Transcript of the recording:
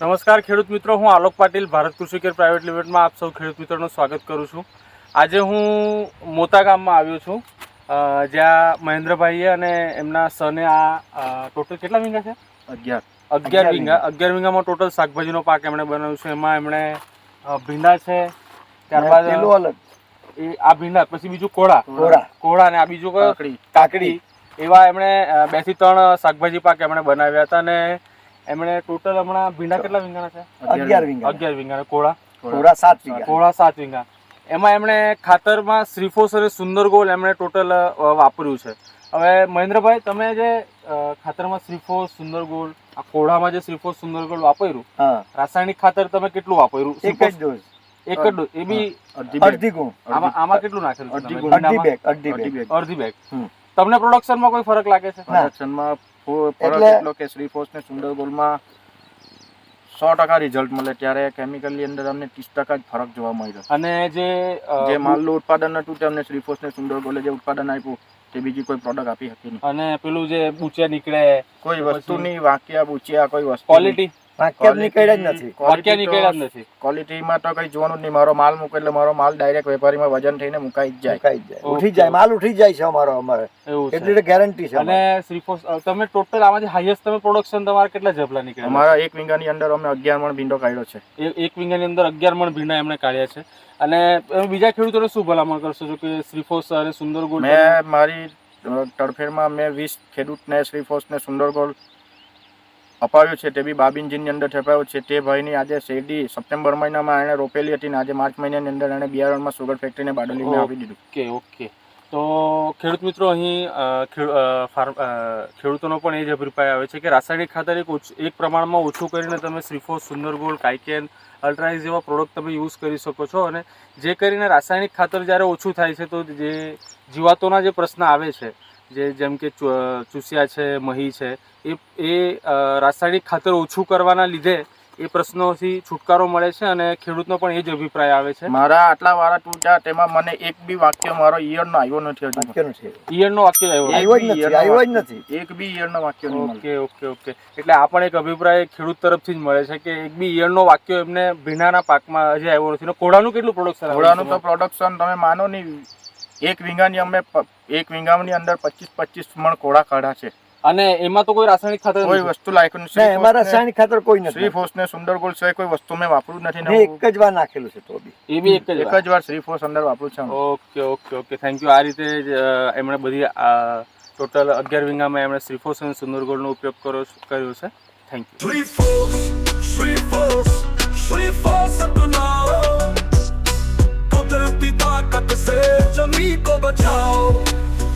નમસ્કાર ખેડૂત મિત્રો. હું આલોક પાટીલ ભારત કૃષિ કેર પ્રાઇવેટ લિમિટેડમાં આપ સૌ ખેડૂત મિત્રોનું સ્વાગત કરું છું. આજે હું મોતા ગામમાં આવ્યો છું. જ્યાં મહેન્દ્રભાઈએ અને એમના સને આ ટોટલ કેટલા વીંગા છે? અગિયાર. અગિયાર વીંગા. અગિયાર વીંગામાં ટોટલ શાકભાજીનો પાક એમણે બનાવ્યો છે. એમાં એમણે ભીંડા છે ત્યારબાદ એ આ ભીંડા પછી બીજું કોળા. કોળા. અને આ બીજું કાકડી. કાકડી. એવા એમણે બેથી ત્રણ શાકભાજી પાક એમણે બનાવ્યા હતા અને એમણે ટોટલ હમણાં ભીંડા કેટલા વીંગાના છે? અગિયાર વિંગા અગિયાર વીંગા કોળા. કોળા સાત વિંગા કોળા સાત વિંગા એમાં એમણે ખાતરમાં શ્રીફોસ અને સુંદર ગોલ એમણે ટોટલ વાપર્યું છે. હવે મહેન્દ્રભાઈ તમે જે ખાતરમાં શ્રીફોસ સુંદર ગોલ આ કોળામાં જે શ્રીફોસ સુંદર ગોલ વાપર્યું રાસાયણિક ખાતર તમે કેટલું વાપર્યું? એક જ ડોઝ એક જ ડોઝ એ બી અડધી ગુણ. આમાં આમાં કેટલું નાખેલું અડધી? બેગ અડધી બેગ અડધી બેગ તમને પ્રોડક્શનમાં કોઈ ફરક લાગે છે? પ્રોડક્શનમાં ફરક એટલો કે શ્રીફોસ ને સુંદર ગોલમાં સો ટકા રિઝલ્ટ મળે ત્યારે કેમિકલની અંદર અમને ત્રીસ ટકા જ ફરક જોવા મળ્યો. અને જે જે માલનું ઉત્પાદન હતું તે અમને શ્રીફોસ ને સુંદર ગોલે જે ઉત્પાદન આપ્યું તે બીજી કોઈ પ્રોડક્ટ આપી હતી અને પેલું જે બુચિયા નીકળે કોઈ વસ્તુની વાક્યા બુચિયા કોઈ વસ્તુ ક્વોલિટી વાક્ય નીકળ્યા જ નથી. વાક્યા નીકળ્યા જ નથી. ક્વોલિટીમાં તો કઈ જોવાનું જ નહીં. મારો માલ મૂકે એટલે મારો માલ ડાયરેક્ટ વેપારીમાં વજન થઈને મુકાઈ જ જાય. મુકાઈ જ જાય. ઉઠી જાય. માલ ઉઠી જાય છે અમારો અમારે. એટલી ગેરંટી છે અને શ્રીફોસ તમે ટોટલ આમાંથી હાઈએસ્ટ તમે પ્રોડક્શન તમારે કેટલા જબલા નીકળ્યા? અમારા એક વિંગાની અંદર અમે અગિયાર મણ ભીંડો કાઢ્યો છે. એ- એક વિંગાની અંદર અગિયાર મણ ભીંડા એમણે કાઢ્યા છે. અને બીજા ખેડૂતોને શું ભલામણ કરશો છો કે શ્રીફોસ અને સુંદર ગોલ્ડ મેં મારી અ, તડફેરમાં મેં વીસ ખેડૂતને શ્રીફોસ ને સુંદર ગોળ અપાવ્યો છે તે બી બાબીનજીની અંદર છપાયો છે. તે ભાઈની આજે શેરડી સપ્ટેમ્બર મહિનામાં એણે રોપેલી હતી અને આજે માર્ચ મહિનાની અંદર એણે બિયારણમાં સુગર ફેક્ટરીને બાડલીને આપી દીધું. Okay okay. તો ખેડૂત મિત્રો અહીં ફાર્મ ખેડૂતોનો પણ એ જ અભિપ્રાય આવે છે કે રાસાયણિક ખાતર એક એક પ્રમાણમાં ઓછું કરીને તમે શ્રીફોસ સુંદર ગોલ્ડ કાઇકેન અલ્ટ્રાઇઝ જેવા પ્રોડક્ટ તમે યુઝ કરી શકો છો અને જે કરીને રાસાયણિક ખાતર જ્યારે ઓછું થાય છે તો જે જીવાતોના જે પ્રશ્ન આવે છે જે જેમ કે ચૂસિયા છે મહી છે એ એ રાસાયણિક ખાતર ઓછું કરવાના લીધે એ પ્રશ્નોથી છુટકારો મળે છે અને ખેડૂતનો પણ એ જ અભિપ્રાય આવે છે. મારા આટલા વાળા તૂટ્યા તેમાં મને એક બી વાક્ય મારો ઈયળનો આવ્યો નથી ઈયળનો વાક્ય આવ્યો? એક આવ્યો જ બી નથી, ઈયળનો આવ્યો જ વાક્ય- નથી. એક બી ઈયળનો વાક્ય નહીં ઓકે ઓકે ઓકે. એટલે આ પણ એક અભિપ્રાય ખેડૂત તરફથી જ મળે છે કે એક બી ઈયળનો વાક્ય એમને ભીનાના પાકમાં હજી આવ્યો નથી. કોળાનું કેટલું પ્રોડક્શન ઘોડાનું તો પ્રોડક્શન તમે માનો નહીં. એક વીંગાની અમે એક વીંગાની અંદર પચીસ પચીસ મણ કોળા કાઢ્યા છે. અને એમાં તો કોઈ રાસાયણિક ખાતર કોઈ વસ્તુ લાયક નથી. એમાં રાસાયણિક ખાતર કોઈ નથી. ફોર્સ ને સુંદર ગોલ્ડ સિવાય કોઈ વસ્તુ મેં વાપરું નથી ને મેં હું એક જ વાર નાખેલું છે તો બી. એ બી એક જ એક. જ વાર શ્રીફોસ અંદર વાપરું છું. Okay okay okay. Thank you આ રીતે જ, એમણે બધી ટોટલ અગિયાર વીંગામાં એમણે શ્રીફોસ અને સુંદરગોળનો ઉપયોગ કર્યો કર્યો છે. Thank you Shri force Shri force શ્રી fours but toe.